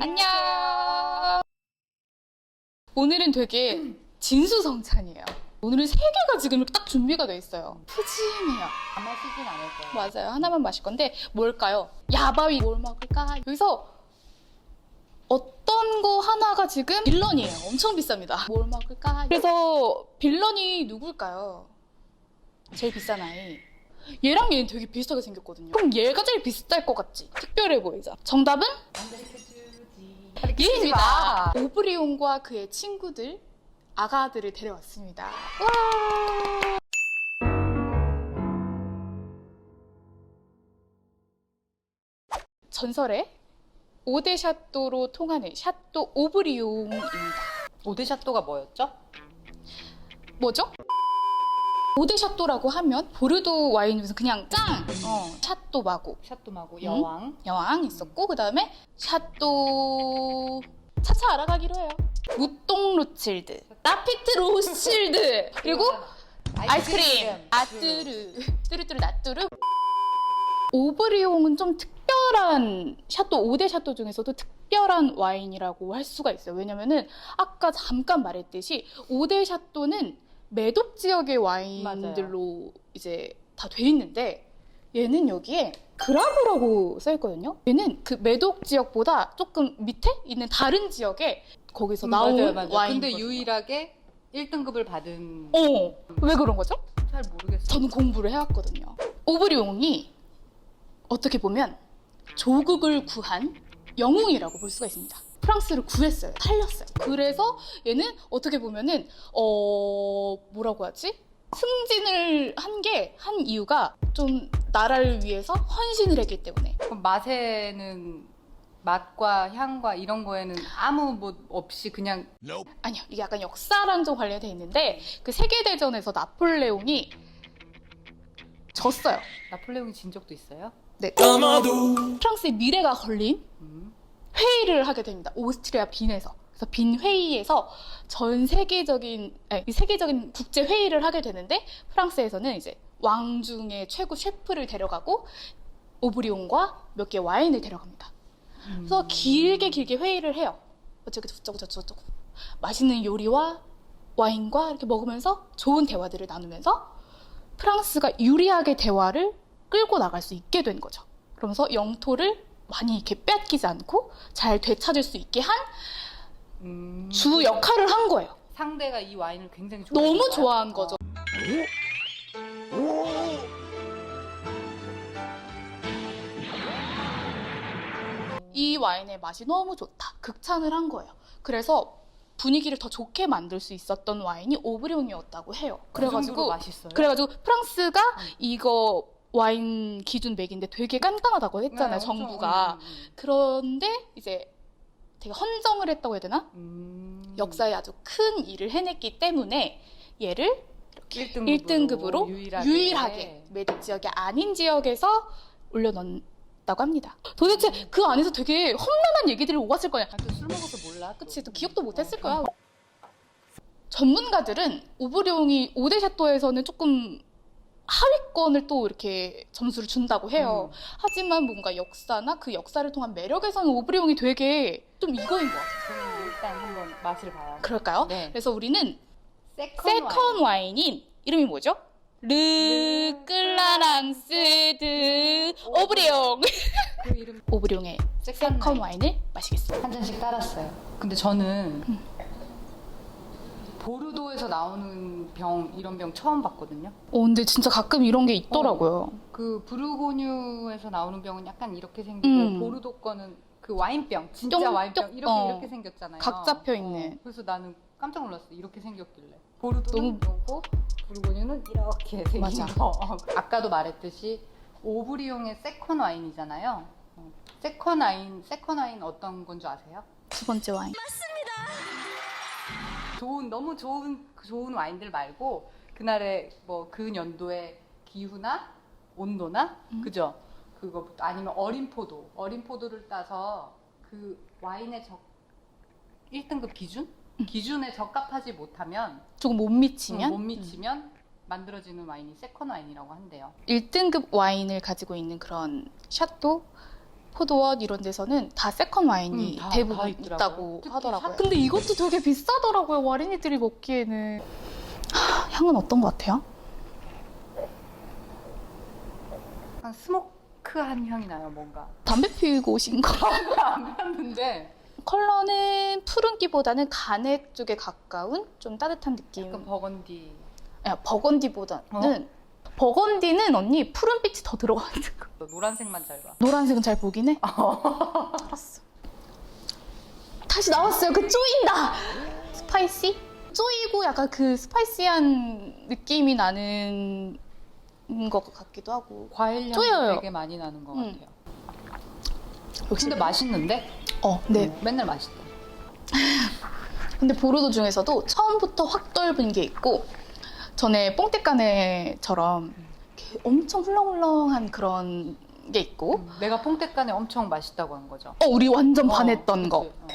안녕. 오늘은 되게 진수성찬이에요. 오늘은 세 개가 지금 이렇게 딱 준비가 돼 있어요. 푸짐해요. 안 마시진 않을 거예요. 맞아요. 하나만 마실 건데 뭘까요? 야바위 뭘 먹을까? 여기서 어떤 거 하나가 지금 빌런이에요. 엄청 비쌉니다. 뭘 먹을까? 그래서 빌런이 누굴까요? 제일 비싼 아이. 얘랑 얘는 되게 비슷하게 생겼거든요. 그럼 얘가 제일 비쌀 것 같지? 특별해 보이자. 정답은 얘입니다. 오브리온과 그의 친구들, 아가들을 데려왔습니다. 와! 전설의 5대 샤또로 통하는 샤또 오브리옹입니다. 오데샤또가 뭐였죠? 뭐죠? 5대 샤또라고 하면 보르도 와인 중에서 그냥 짱! 어, 샤또 마고 샤또마고 여왕. 여왕 있었고 그 다음에 샤또 차차 알아가기로 해요. 무똥 로칠드, 라피트 로실드 그리고 아이스크림 아뚜르 뚜루뚜루 나뚜르 오브리옹은 좀 특별한 샤또 5대 샤또 중에서도 특별한 와인이라고 할 수가 있어요. 왜냐면은 아까 잠깐 말했듯이 5대 샤또는 매독 지역의 와인들로 이제 다 돼 있는데 얘는 여기에 그라브라고 써 있거든요. 얘는 그 매독 지역보다 조금 밑에 있는 다른 지역에 거기서 나온 음, 맞아요, 맞아요. 와인. 근데 유일하게 1등급을 받은 어, 왜 그런 거죠? 잘 모르겠어요. 저는 공부를 해왔거든요. 오브리옹이 어떻게 보면 조국을 구한 영웅이라고 볼 수가 있습니다. 프랑스를 구했어요. 살렸어요. 그래서 얘는 어떻게 보면은 어 뭐라고 하지? 승진을 한 게 한 이유가 좀 나라를 위해서 헌신을 했기 때문에 그럼 맛에는 맛과 향과 이런 거에는 아무 뭐 없이 그냥 아니요 이게 약간 역사랑 좀 관련돼 있는데 그 세계 대전에서 나폴레옹이 졌어요. 나폴레옹이 진 적도 있어요? 네. 프랑스의 미래가 걸린 음. 회의를 하게 됩니다. 오스트리아 빈에서. 그래서 빈 회의에서 전 세계적인 아니, 이 세계적인 국제 회의를 하게 되는데 프랑스에서는 이제 왕 중에 최고 셰프를 데려가고 오브리온과 몇 개 와인을 데려갑니다. 그래서 음. 길게 길게 회의를 해요. 어쩌고 저쩌고 저쩌고 맛있는 요리와 와인과 이렇게 먹으면서 좋은 대화들을 나누면서 프랑스가 유리하게 대화를 끌고 나갈 수 있게 된 거죠. 그러면서 영토를 많이 이렇게 뺏기지 않고 잘 되찾을 수 있게 한주 음. 역할을 한 거예요. 상대가 이 와인을 굉장히 좋아했나 너무? 좋아한 어. 거죠. 이 와인의 맛이 너무 좋다. 극찬을 한 거예요. 그래서 분위기를 더 좋게 만들 수 있었던 와인이 오브리옹이었다고 해요. 그 그래가지고 맛있어요. 그래가지고 프랑스가 이거 와인 기준 맥인데 되게 깐깐하다고 했잖아요. 네, 정부가. 음, 음, 그런데 이제 되게 헌정을 했다고 해야 되나? 음. 역사에 아주 큰 일을 해냈기 때문에 얘를 1등급으로, 1등급으로 유일하게, 유일하게, 매듭 지역이 아닌 지역에서 올려놓았다고 합니다. 도대체 그 안에서 되게 험난한 얘기들이 오갔을 거야. 아, 또술 먹어서 몰라. 또. 그치, 또 기억도 못 했을 어, 거야. 전문가들은 오브리옹이 5대 샤또에서는 조금 하위권을 또 이렇게 점수를 준다고 해요. 음. 하지만 뭔가 역사나 그 역사를 통한 매력에서는 오브리옹이 되게 좀 이거인 것 같아요. 그럼 일단 한번 맛을 봐요. 그럴까요? 네. 그래서 우리는 세컨, 세컨 와인인 이름이 뭐죠? 르클라랑스 드 오브리옹 그 이름 오브리옹의 세컨 세컨 와인. 와인을 마시겠습니다. 한 잔씩 따랐어요. 근데 저는 보르도에서 나오는 병 이런 병 처음 봤거든요. 어, 근데 진짜 가끔 이런 게 있더라고요. 그 부르고뉴에서 나오는 병은 약간 이렇게 생기고 음. 보르도 거는 그 와인병 진짜 좀 와인병 좀- 이렇게 어. 이렇게 생겼잖아요. 각 잡혀 있는. 어, 그래서 나는 깜짝 놀랐어. 이렇게 생겼길래. 보르도는 너무- 이러고 부르고뉴는 이렇게 생긴 맞아. 거. 아까도 말했듯이 오브리용의 세컨 와인이잖아요. 어, 세컨 와인 세컨 와인 어떤 건 줄 아세요? 두 번째 와인. 좋은 너무 좋은 그 좋은 와인들 말고 그날의 뭐그 연도의 기후나 온도나 음. 그죠? 그거 아니면 어린 포도 어린 포도를 따서 그 와인의 적 1등급 기준 음. 기준에 적합하지 못하면 조금 못 미치면 못 미치면 만들어지는 와인이 세컨 와인이라고 한대요. 1등급 와인을 가지고 있는 그런 샤또 포도원 이런 데서는 다 세컨 와인이 음, 다- 대부분 다 있더라고요. 있다고 특히 하더라고요. 샤- 근데 이것도 되게 비싸더라고요. 와린이들이 먹기에는. 하, 향은 어떤 것 같아요? 약간 스모크한 향이 나요, 뭔가. 담배 피우고 오신 거. 안 봤는데 컬러는 푸른기보다는 간액 쪽에 가까운 좀 따뜻한 느낌. 약간 버건디. 야, 버건디보다는 버건디는 언니 푸른빛이 더 들어가는 거. 너 노란색만 잘 봐. 노란색은 잘 보긴 해. 알았어. 다시 나왔어요. 그 쪼인다. 스파이시? 쪼이고 약간 그 스파이시한 느낌이 나는 것 같기도 하고. 과일 향 쪼여요. 되게 많이 나는 것 음. 같아요. 역시 근데 맛있는데? 어, 네. 음, 맨날 맛있다. 근데 보르도 중에서도 처음부터 확 떫은 게 있고 전에 뽕떼까네처럼 이렇게 엄청 훌렁훌렁한 그런 게 있고 음, 내가 퐁떼간에 엄청 맛있다고 한 거죠. 어 우리 완전 어, 반했던 거? 어.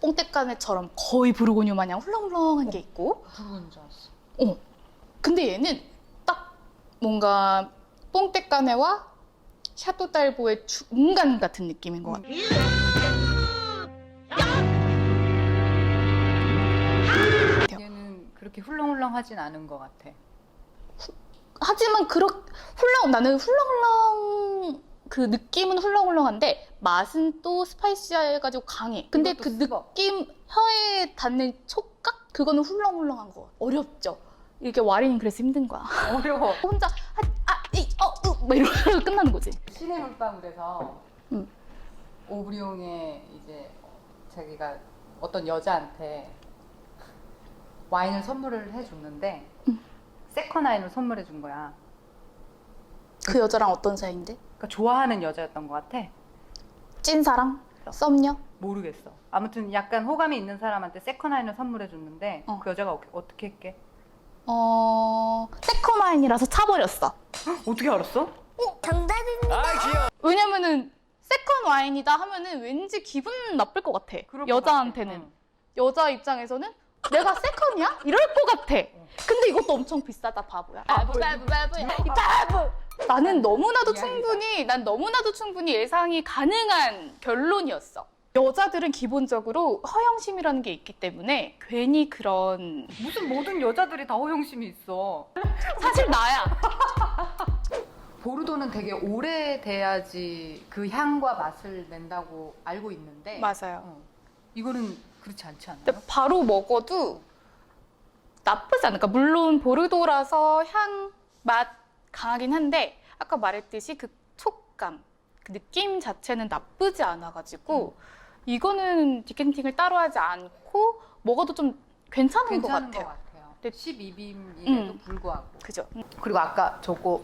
뽕떼까네처럼 거의 부르고뉴 마냥 훌렁훌렁한 게 있고 부르는 줄 알았어. 어 근데 얘는 딱 뭔가 뽕떼까네와 샤또딸보의 중간 같은 느낌인 것 같아. 얘 그렇게 훌렁훌렁 하진 않은 것 같아. 하지만 그렇 훌렁 나는 훌렁훌렁 그 느낌은 훌렁훌렁한데 맛은 또 스파이시해가지고 강해. 근데 이것도 그 씹어. 느낌 혀에 닿는 촉각 그거는 훌렁훌렁한 거. 어렵죠. 이게 와린이 그래서 힘든 거야. 어려워. 혼자 아이어으막 이러고 끝나는 거지. 시내 물방울에서 음. 오브리옹에 이제 자기가 어떤 여자한테 와인을 선물을 해줬는데 음. 세컨 와인을 선물해 준 거야. 그 여자랑 어떤 사이인데? 그러니까 좋아하는 여자였던 것 같아. 찐 사랑? 썸녀? 모르겠어. 아무튼 약간 호감이 있는 사람한테 세컨 와인을 선물해 줬는데 어. 그 여자가 어, 어떻게 했게? 어 세컨 와인이라서 차버렸어. 어떻게 알았어? 왜냐면은 세컨 와인이다 하면은 왠지 기분 나쁠 것 같아. 그럴 것 여자한테는. 같아. 응. 여자 입장에서는 내가 세컨이야? 이럴 것 같아. 근데 이것도 엄청 비싸다 바보야. 바보 바보 바보야. 이 바보. 나는 너무나도. 충분히 난 너무나도 충분히 예상이 가능한 결론이었어. 여자들은 기본적으로 허영심이라는 게 있기 때문에 괜히 그런 무슨 모든 여자들이 다 허영심이 있어. 사실 나야. 보르도는 되게 오래 돼야지 그 향과 맛을 낸다고 알고 있는데 맞아요. 어, 이거는 그렇지 않지 않아요? 근데 바로 먹어도 나쁘지 않을까. 물론 보르도라서 향, 맛 강하긴 한데 아까 말했듯이 그 촉감, 그 느낌 자체는 나쁘지 않아가지고 이거는 디켄팅을 따로 하지 않고 먹어도 좀 괜찮은, 괜찮은 것 같아요. 네. 12빔임에도 음. 불구하고 그죠? 그리고 아까 저거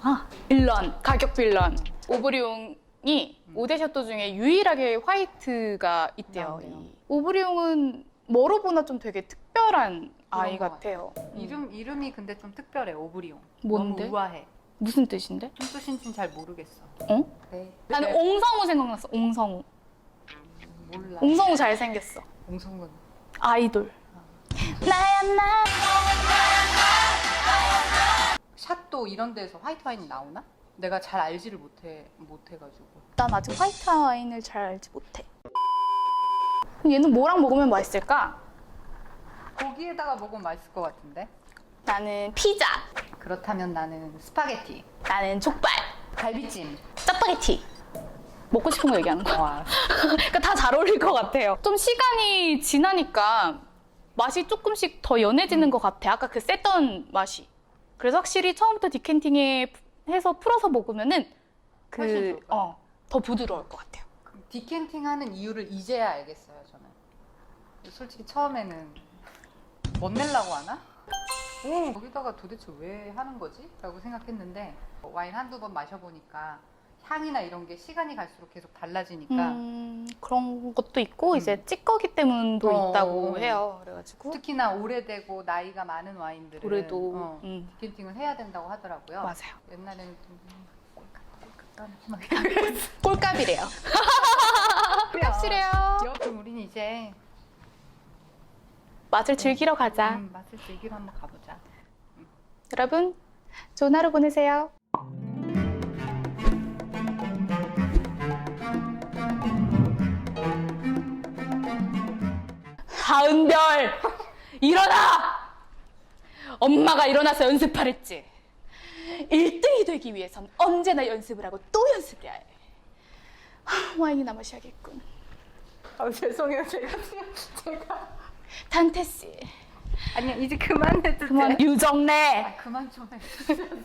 아, 빌런, 가격 빌런. 오브리옹 이 음. 5대 셔또 중에 유일하게 화이트가 있대요. 나오네요. 이 오브리옹은 뭐로 보나 좀 되게 특별한 아이 것 같아요. 음. 이름 이름이 근데 좀 특별해 오브리옹. 뭔데? 너무 우아해. 무슨 뜻인데? 무슨 뜻인지는 잘 모르겠어. 어? 네. 나는 네. 옹성우 생각났어. 옹성우. 몰라. 옹성우 잘 생겼어. 옹성은 아이돌. 나야 나. 샷도 이런 데서 화이트 와인이 나오나? 내가 잘 알지를 못해 못해가지고. 난 아직 화이트 와인을 잘 알지 못해. 그럼 얘는 뭐랑 먹으면 맛있을까? 고기에다가 먹으면 맛있을 것 같은데. 나는 피자. 그렇다면 나는 스파게티, 나는 족발. 갈비찜. 짜파게티. 먹고 싶은 거 얘기하는 거야. 와, 그러니까 다 잘 어울릴 것 같아요. 좀 시간이 지나니까 맛이 조금씩 더 연해지는 것 같아. 아까 그 셌던 맛이. 그래서 확실히 처음부터 디켄팅에 해서 풀어서 먹으면은 훨씬 그 좋을 것 어, 더 부드러울 것 같아요. 그럼 디켄팅 하는 이유를 이제야 알겠어요. 저는 솔직히 처음에는 못 내려고 하나? 오, 거기다가 도대체 왜 하는 거지? 라고 생각했는데 와인 한두 번 마셔보니까 향이나 이런 게 시간이 갈수록 계속 달라지니까 음, 그런 것도 있고 음. 이제 찌꺼기 때문도 어, 있다고 어. 해요. 그래가지고 특히나 오래되고 나이가 많은 와인들은 올해도 어, 음, 디켄팅을 해야 된다고 하더라고요. 맞아요. 옛날에는 좀 꼴값이래요. 꼴값이래요. 그럼 우리는 이제 맛을 즐기러 가자. 음, 맛을 즐기러 한번 가보자. 여러분 좋은 하루 보내세요. 하은별 일어나! 엄마가 일어나서 연습하랬지. 1등이 되기 위해선 언제나 연습을 하고 또 연습을 해야 해. 하, 와인이나 마셔야겠군. 아 죄송해요 제가 제가 단테 씨, 아니 이제 그만해도 그만 유정래. 그만 좀 해.